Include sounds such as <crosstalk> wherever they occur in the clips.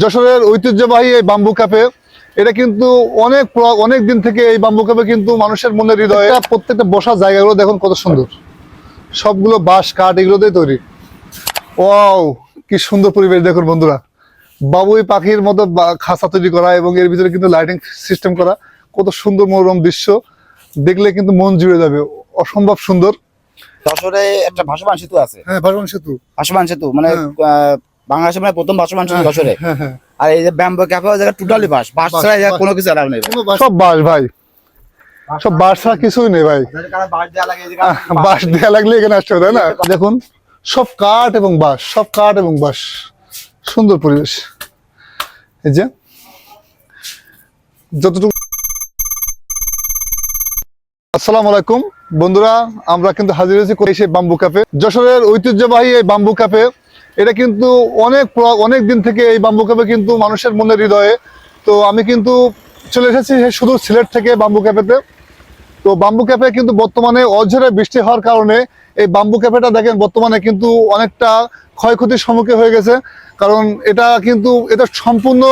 যশোরের ঐতিহ্যবাহী এই বাম্বু ক্যাফে এটা কিন্তু অনেক অনেক দিন থেকে এই বাম্বু ক্যাফে কিন্তু মানুষের মনে হৃদয়ে প্রত্যেকটা বসার জায়গাগুলো দেখুন কত সুন্দর। সবগুলো বাঁশ কাঠ এগুলো দিয়ে তৈরি। ওয়াও কি সুন্দর পরিবেশ দেখুন বন্ধুরা। বাবুই পাখির মতো খাঁচা তৈরি করা এবং এর ভিতরে কিন্তু লাইটিং সিস্টেম করা। কত সুন্দর মনোরম দৃশ্য। দেখলে কিন্তু মন জুড়ে যাবে। অসম্ভব সুন্দর। যশোরে একটা ভাসমান সেতু আছে। হ্যাঁ ভারমান সেতু। ভাসমান সেতু মানে হ্যাঁ। বাংলাদেশের মানে প্রথম ভাসমান সেতু যশোরে হ্যাঁ হ্যাঁ। আর এই যে ব্যাম্বো ক্যাফে ওই জায়গা টোটালি বাস। বাস বাস, ছাড়া কোনো কিছু অ্যালাউ নেই। সব বাস ভাই। সব বাস ছাড়া কিছুই নেই ভাই। বাস দেওয়া লাগলে এখানে আসতে হবে না? দেখুন সব কাঠ এবং বাঁশ সব কাঠ এবং বাঁশ সুন্দর পরিবেশ। এই যে যতটুকু আসসালামু আলাইকুম। বন্ধুরা আমরা কিন্তু হাজির হয়েছি সেই বাম্বু ক্যাফে। যশোরের ঐতিহ্যবাহী এই বাম্বু ক্যাফে। এটা কিন্তু অনেক অনেক দিন থেকে এই বাম্বু ক্যাফে কিন্তু মানুষের মনের হৃদয়ে। তো আমি কিন্তু চলে এসেছি শুধু সিলেট থেকে বাম্বু ক্যাফেতে তো। বাম্বু ক্যাফে কিন্তু বর্তমানে অঝরে বৃষ্টি হওয়ার কারণে এই বাম্বু ক্যাফেটা দেখেন বর্তমানে কিন্তু অনেকটা ক্ষয়ক্ষতির সম্মুখীন হয়ে গেছে। কারণ এটা কিন্তু, এটা সম্পূর্ণ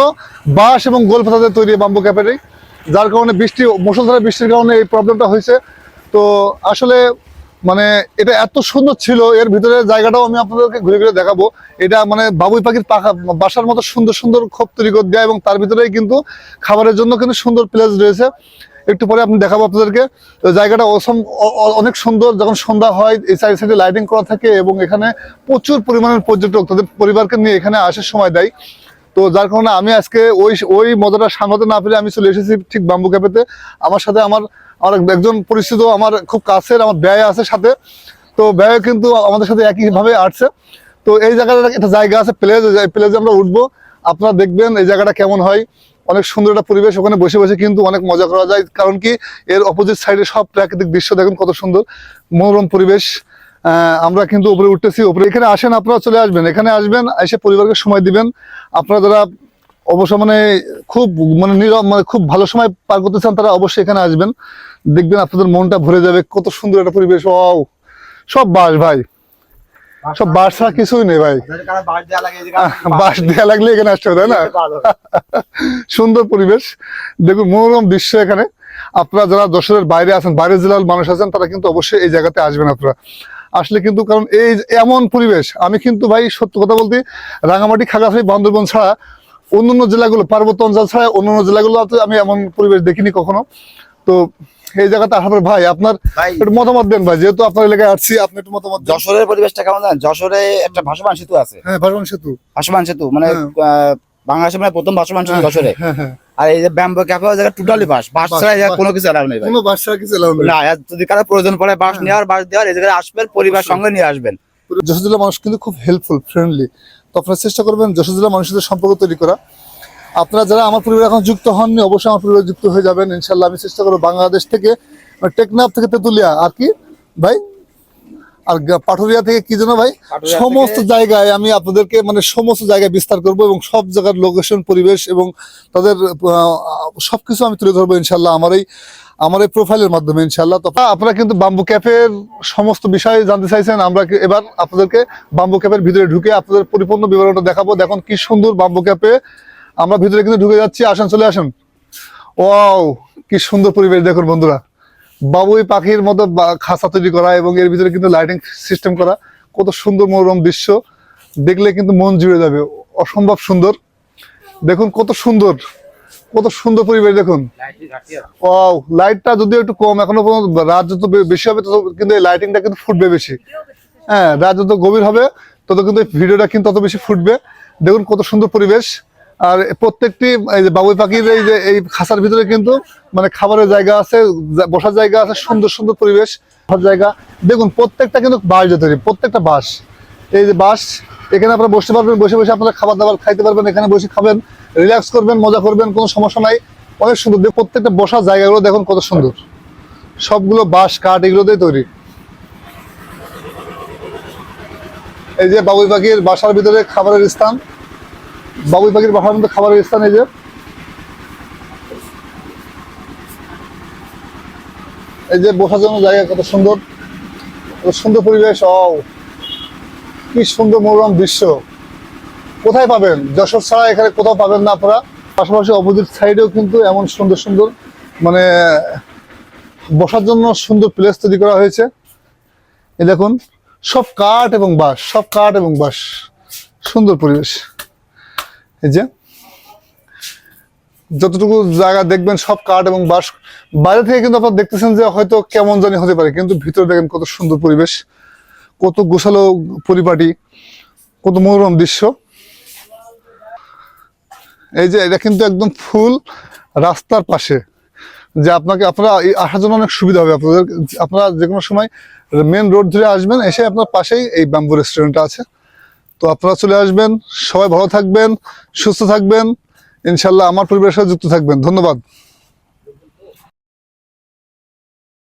বাঁশ এবং গোল পাতাতে তৈরি বাম্বু ক্যাফেটাই যার কারণে বৃষ্টি মুসলধারে বৃষ্টির কারণে এই প্রবলেমটা হয়েছে। তো আসলে মানে এটা এত সুন্দর ছিল, এর ভিতরে জায়গাটাও আমি আপনাদেরকে ঘুরে ঘুরে দেখাবো। এটা মানে বাবুই পাখির পাখা, বাসার মতো সুন্দর সুন্দর খোপ তৈরি করে দেয় এবং তার ভিতরেই কিন্তু খাবারের জন্য কিন্তু সুন্দর প্লেস রয়েছে। একটু পরে আপনি দেখাবো আপনাদেরকে। জায়গাটা অসম অনেক সুন্দর। যখন সন্ধ্যা হয়, এই সাইড সাইডে লাইটিং করা থাকে এবং এখানে প্রচুর পরিমাণের পর্যটক তাদের পরিবারকে নিয়ে এখানে আসার সময় দেয়। তো যার কারণে আমি আজকে ওই ওই মজাটা সামলাতে না পেরে আমি চলে এসেছি ঠিক বাম্বু ক্যাফেতে আমার সাথে আমার আমার একজন পরিচিত আমার খুব কাছের, আমার ব্যয় আছে সাথে। তো ব্যয় কিন্তু আমাদের সাথে একইভাবে আসছে। তো এই জায়গাটা একটা জায়গা আছে প্লেজ প্লেজে আমরা উঠবো। আপনারা দেখবেন এই জায়গাটা কেমন হয়। অনেক সুন্দর একটা পরিবেশ, ওখানে বসে বসে কিন্তু অনেক মজা করা যায়। কারণ কি, এর অপোজিট সাইডে সব প্রাকৃতিক দৃশ্য দেখুন, কত সুন্দর। মনোরম পরিবেশ। আমরা কিন্তু উপরে উঠতেছি। উপরে এখানে আসেন, আপনারা চলে আসবেন। এখানে আসবেন, এসে পরিবারকে সময় দিবেন। আপনারা যারা অবশ্য মানে খুব মানে নীরব মানে খুব ভালো সময় পার করতে চান, তারা অবশ্যই এখানে আসবেন। দেখবেন আপনাদের মনটা ভরে যাবে কত সুন্দর একটা পরিবেশ ও সব বাস ভাই। সব বাস ছাড়া কিছুই নেই ভাই। বাস দেওয়া লাগলে এখানে আসতে হবে তাই না? <laughs> সুন্দর পরিবেশ। দেখুন মনোরম দৃশ্য এখানে। আপনারা যারা যশোরের বাইরে আছেন বাইরের জেলার মানুষ আছেন তারা কিন্তু অবশ্যই এই জায়গাতে আসবেন আপনারা। আসলে কিন্তু কারণ এই এমন পরিবেশ আমি কিন্তু ভাই সত্য কথা বলতে রাঙামাটি খাগড়াছড়ি বান্দরবন ছাড়া অন্যান্য জেলাগুলো পার্বত্য অঞ্চল ছাড়া অন্যান্য জেলাগুলোতে আমি এমন পরিবেশ দেখিনি কখনো। তো এই জায়গাতে আসার ভাই আপনার একটু মতামত দেন ভাই যেহেতু আপনার এলাকায় আসছি আপনি একটু মতামত যশোরের পরিবেশটা কেমন জানেন? যশোরে একটা ভাসমান সেতু আছে। হ্যাঁ ভারমান সেতু। ভাসমান সেতু মানে হ্যাঁ। আহ, বাংলাদেশের মানে প্রথম ভাসমান সেতু যশোরে। হ্যাঁ হ্যাঁ আর এই যে ব্যাম্বো ক্যাফে ওই জায়গা টোটালি বাস। বাস ছাড়া। কোনো কিছু অ্যালাউ নেই কোনো বাস ছাড়া কিছু এলাও নেই। না যদি কারও প্রয়োজন পড়ে বাস নেওয়ার বাস দেওয়ার এই জায়গায় আসবেন পরিবার সঙ্গে নিয়ে আসবেন। যশোর জেলার মানুষ কিন্তু খুব হেল্পফুল ফ্রেন্ডলি তো আপনারা চেষ্টা করবেন যশোর জেলার মানুষের সম্পর্ক তৈরি করা। আপনারা যারা আমার পরিবার এখন যুক্ত হননি অবশ্যই আমার পরিবার যুক্ত হয়ে যাবেন। ইনশাল্লাহ আমি চেষ্টা করব বাংলাদেশ থেকে মানে টেকনাফ থেকে তেতুলিয়া আর কি? ভাই আর পাটুরিয়া থেকে কি যেন ভাই? সমস্ত জায়গায় আমি আপনাদেরকে মানে সমস্ত জায়গায় বিস্তার করব এবং সব জায়গার লোকেশন পরিবেশ এবং তাদের সবকিছু আমি তুলে ধরবো ইনশাল্লাহ আমার এই আমার এই প্রোফাইলের মাধ্যমে ইনশাল্লাহ তো আপনারা কিন্তু বাম্বু ক্যাফের সমস্ত বিষয়ে জানতে চাইছেন আমরা এবার আপনাদেরকে বাম্বু ক্যাফের ভিতরে ঢুকে আপনাদের পরিপূর্ণ বিবরণটা দেখাবো। দেখুন কি সুন্দর বাম্বু ক্যাফে আমরা ভিতরে কিন্তু ঢুকে যাচ্ছি, আসেন, চলে আসেন। ওয়াও, কি সুন্দর পরিবেশ দেখুন বন্ধুরা। বাবুই পাখির মতো খাঁচা তৈরি করা এবং এর ভিতরে কিন্তু লাইটিং সিস্টেম করা। কত সুন্দর মনোরম দৃশ্য। দেখলে কিন্তু মন জুড়ে যাবে। অসম্ভব সুন্দর। দেখুন কত সুন্দর। কত সুন্দর পরিবেশ দেখুন। ওয়াও লাইটটা যদিও একটু কম, এখনও পর্যন্ত রাত যত বেশি হবে, তত কিন্তু এই লাইটিংটা কিন্তু ফুটবে বেশি। হ্যাঁ রাত যত গভীর হবে, তত কিন্তু ভিডিওটা কিন্তু তত বেশি ফুটবে। দেখুন কত সুন্দর পরিবেশ। আর প্রত্যেকটি, এই যে বাবুই পাখির এই যে, এই খাঁচার ভিতরে কিন্তু মানে খাবারের জায়গা আছে বসার জায়গা আছে, সুন্দর সুন্দর পরিবেশ জায়গা। দেখুন, প্রত্যেকটা কিন্তু বাঁশ দিয়ে তৈরি, প্রত্যেকটা বাঁশ। এই যে বাঁশ, এখানে আপনারা বসতে পারবেন, বসে বসে আপনারা খাবার দাবার খাইতে পারবেন, এখানে বসে খাবেন রিল্যাক্স করবেন, মজা করবেন, কোনো সমস্যা নাই। অনেক সুন্দর দেখ- প্রত্যেকটা বসার জায়গাগুলো দেখুন কত সুন্দর। সবগুলো বাঁশ, কাঠ, এগুলো দিয়ে তৈরি। এই যে বাবুই পাখির বাসার ভিতরে খাবারের স্থান বাবুই পাখির বাসার মধ্যে খাবারের স্থান এই যে। এই যে বসার জন্য জায়গা কত সুন্দর সুন্দর পরিবেশ ও কি সুন্দর মনোরম দৃশ্য। কোথায় পাবেন? যশোর ছাড়া এখানে কোথাও পাবেন না আপনারা। পাশাপাশি অপোজিট সাইডেও কিন্তু এমন সুন্দর সুন্দর মানে বসার জন্য সুন্দর প্লেস তৈরি করা হয়েছে। এই দেখুন, সব কাঠ এবং বাঁশ, সব কাঠ এবং বাঁশ। সুন্দর পরিবেশ। এই যে, যতটুকু জায়গা দেখবেন, সব কাঠ এবং বাঁশ, বাইরে থেকে কিন্তু আপনারা দেখতেছেন যে হয়তো কেমন জানি হতে পারে, কিন্তু ভিতরে দেখেন কত সুন্দর পরিবেশ, কত গোছালো পরিপাটি, কত মনোরম দৃশ্য। এই যে, এটা কিন্তু একদম ফুল রাস্তার পাশে, যে আপনাকে, আপনারা আসার জন্য অনেক সুবিধা হবে আপনাদের। আপনারা যে কোনো সময় মেন রোড ধরে আসবেন, এসে আপনার পাশেই এই ব্যাম্বু রেস্টুরেন্টটা আছে। তো আপনারা চলে আসবেন, সবাই ভালো থাকবেন, সুস্থ থাকবেন। ইনশাল্লাহ আমার পরিবারের সাথে যুক্ত থাকবেন। ধন্যবাদ।